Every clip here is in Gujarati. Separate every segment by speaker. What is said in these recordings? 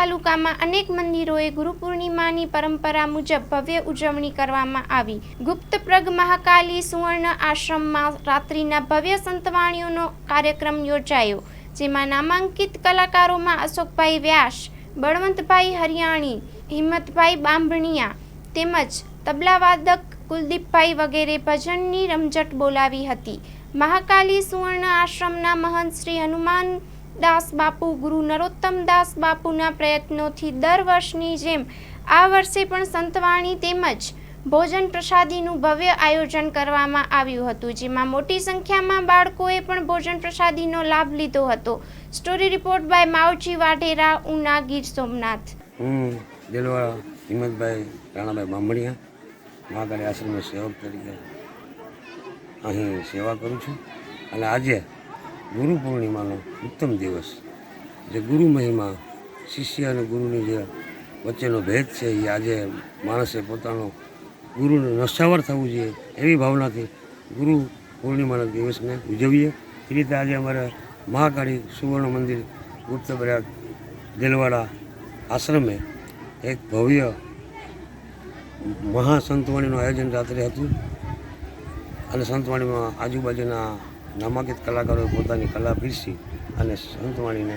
Speaker 1: તાલુકામાં અનેક મંદિરોએ ગુરુ પૂર્ણિમાની પરંપરા મુજબ ભવ્ય ઉજવણી કરવામાં આવી. ગુપ્તપ્રગ મહાકાલી સુવર્ણ આશ્રમમાં રાત્રિના ભવ્ય સંતવાણીઓનો કાર્યક્રમ યોજાયો, જેમાં નામાંકિત કલાકારોમાં અશોકભાઈ વ્યાસ, બળવંતભાઈ હરિયાણી, હિંમતભાઈ બાંભણિયા તેમજ તબલાવાદક કુલદીપભાઈ વગેરે ભજનની રમઝટ બોલાવી હતી. મહાકાલી સુવર્ણ આશ્રમના મહંત શ્રી હનુમાન દાસ બાપુ ગુરુ નરોત્તમ દાસ બાપુના પ્રયત્નોથી દર વર્ષની જેમ આ વર્ષે પણ સંતવાણી તેમજ ભોજન પ્રસાદીનું ભવ્ય આયોજન કરવામાં આવ્યું હતું, જેમાં મોટી સંખ્યામાં બાળકોએ પણ ભોજન પ્રસાદીનો લાભ લીધો હતો. Story report by Mavji Vadhera, Una, Gir Somnath.
Speaker 2: હું દિલવાળા હિંમતભાઈ રાણાભાઈ બામણિયા મહાકાળી આશ્રમના સેવક તરીકે અહીં સેવા કરું છું. અને આજે ગુરુ પૂર્ણિમાનો ઉત્તમ દિવસ. જે ગુરુ મહિમા, શિષ્ય અને ગુરુની જે વચ્ચેનો ભેદ છે, એ આજે માણસે પોતાનો ગુરુને નશાવર થવું જોઈએ એવી ભાવનાથી ગુરુ પૂર્ણિમાના દિવસને ઉજવીએ. એ રીતે આજે અમારે મહાકાળી સુવર્ણ મંદિર ગુપ્તપ્રયાગ દિલવાડા આશ્રમે એક ભવ્ય મહાસંતવાણીનું આયોજન રાત્રે હતું. અને સંતવાણીમાં આજુબાજુના નામાંકિત કલાકારોએ પોતાની કલા પીરસી અને સંતવાણીને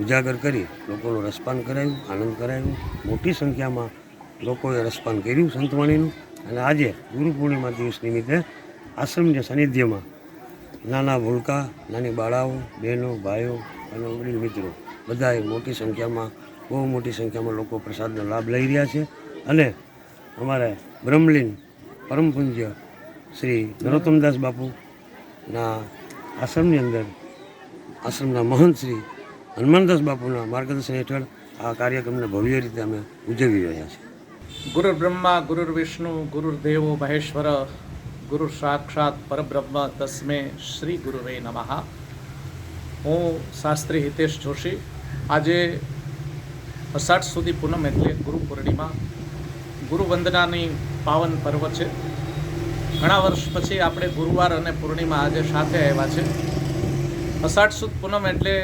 Speaker 2: ઉજાગર કરી લોકોનું રસપાન કરાયું, આનંદ કરાયું. મોટી સંખ્યામાં લોકોએ રસપાન કર્યું સંતવાણીનું અને આજે ગુરુ પૂર્ણિમા દિવસ નિમિત્તે આશ્રમના સાનિધ્યમાં નાના ભૂલકા, નાની બાળાઓ, બહેનો, ભાઈઓ અને વડીલ મિત્રો બધાએ મોટી સંખ્યામાં, બહુ મોટી સંખ્યામાં લોકો પ્રસાદનો લાભ લઈ રહ્યા છે. અને અમારે બ્રહ્મલીન પરમ પૂજ્ય શ્રી નરોત્તમદાસ બાપુના આશ્રમની અંદર? આશ્રમના મહંત શ્રી હનુમાનદાસ બાપુના માર્ગદર્શન હેઠળ આ કાર્યક્રમને ભવ્ય રીતે અમે ઉજવી રહ્યા છીએ.
Speaker 3: ગુરુ બ્રહ્મા ગુરુર વિષ્ણુ ગુરુર્દેવો મહેશ્વર ગુરુ સાક્ષાત પરબ્રહ્મ તસ્મે શ્રી ગુરુવે નમઃ. હું શાસ્ત્રી હિતેશ જોશી. આજે અષાઢ સુધી પૂનમ એટલે ગુરુ પૂર્ણિમા. ગુરુ વંદનાની પાવન પર્વ છે. ઘણા વર્ષ પછી આપણે ગુરુવાર અને પૂર્ણિમા આજે સાથે આવ્યા છે. અષાઢ સુદ પૂનમ એટલે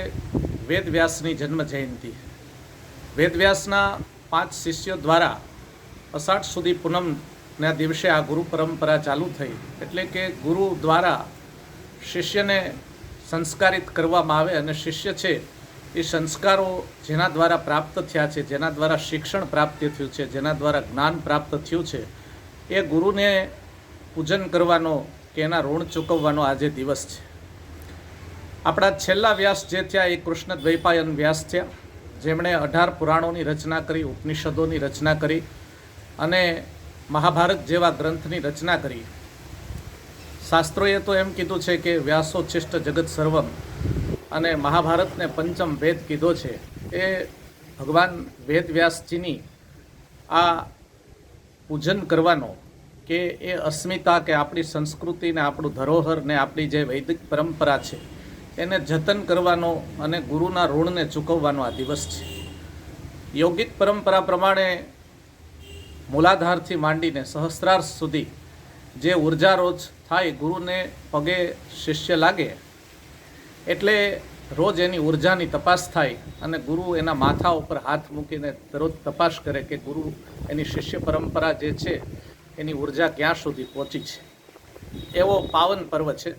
Speaker 3: વેદવ્યાસની જન્મ જયંતિ. વેદવ્યાસના પાંચ શિષ્યો દ્વારા અષાઢ સુધી પૂનમના દિવસે આ ગુરુ પરંપરા ચાલુ થઈ. એટલે કે ગુરુ દ્વારા શિષ્યને સંસ્કારિત કરવામાં આવે અને શિષ્ય છે એ સંસ્કારો જેના દ્વારા પ્રાપ્ત થયા છે, જેના દ્વારા શિક્ષણ પ્રાપ્ત થયું છે, જેના દ્વારા જ્ઞાન પ્રાપ્ત થયું છે, એ ગુરુને પૂજન કરવાનો કે એના ઋણ ચૂકવવાનો આજે દિવસ છે. આપણા છેલ્લા વ્યાસ જે થયા એ કૃષ્ણ દ્વૈપાયન વ્યાસ થયા. જેમણે અઢાર પુરાણોની રચના કરી, ઉપનિષદોની રચના કરી અને મહાભારત જેવા ગ્રંથની રચના કરી. શાસ્ત્રોએ તો એમ કીધું છે કે વ્યાસો ચિષ્ટ જગત સર્વમ અને મહાભારતને પંચમ વેદ કીધો છે. એ ભગવાન વેદ વ્યાસજીની આ પૂજન કરવાનો કે એ અસ્મિતા કે આપણી સંસ્કૃતિને આપણું ધરોહર ને આપણી જે વૈદિક પરંપરા છે, એને જતન કરવાનો અને ગુરુના ઋણને ચૂકવવાનો આ દિવસ છે. યોગિક પરંપરા પ્રમાણે મૂલાધારથી માંડીને સહસ્ત્રાર્થ સુધી જે ઊર્જા રોજ થાય ગુરુને પગે શિષ્ય લાગે, એટલે રોજ એની ઉર્જાની તપાસ થાય અને ગુરુ એના માથા ઉપર હાથ મૂકીને દરરોજ તપાસ કરે કે ગુરુ એની શિષ્ય પરંપરા જે છે એની ઊર્જા ક્યાં સુધી પહોંચી છે? એવો પાવન પર્વ છે.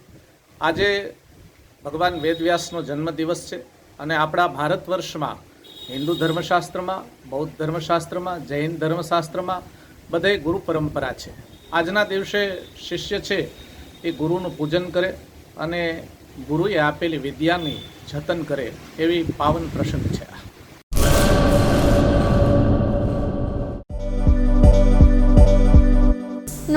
Speaker 3: આજે ભગવાન વેદવ્યાસનો જન્મદિવસ છે અને આપણા ભારત વર્ષમાં, હિન્દુ ધર્મશાસ્ત્રમાં, બૌદ્ધ ધર્મશાસ્ત્રમાં, જૈન ધર્મશાસ્ત્રમાં બધે ગુરુ પરંપરા છે. આજના દિવસે શિષ્ય છે એ ગુરુનું પૂજન કરે અને ગુરુએ આપેલી વિદ્યાની જતન કરે એવી પાવન પ્રસંગ છે.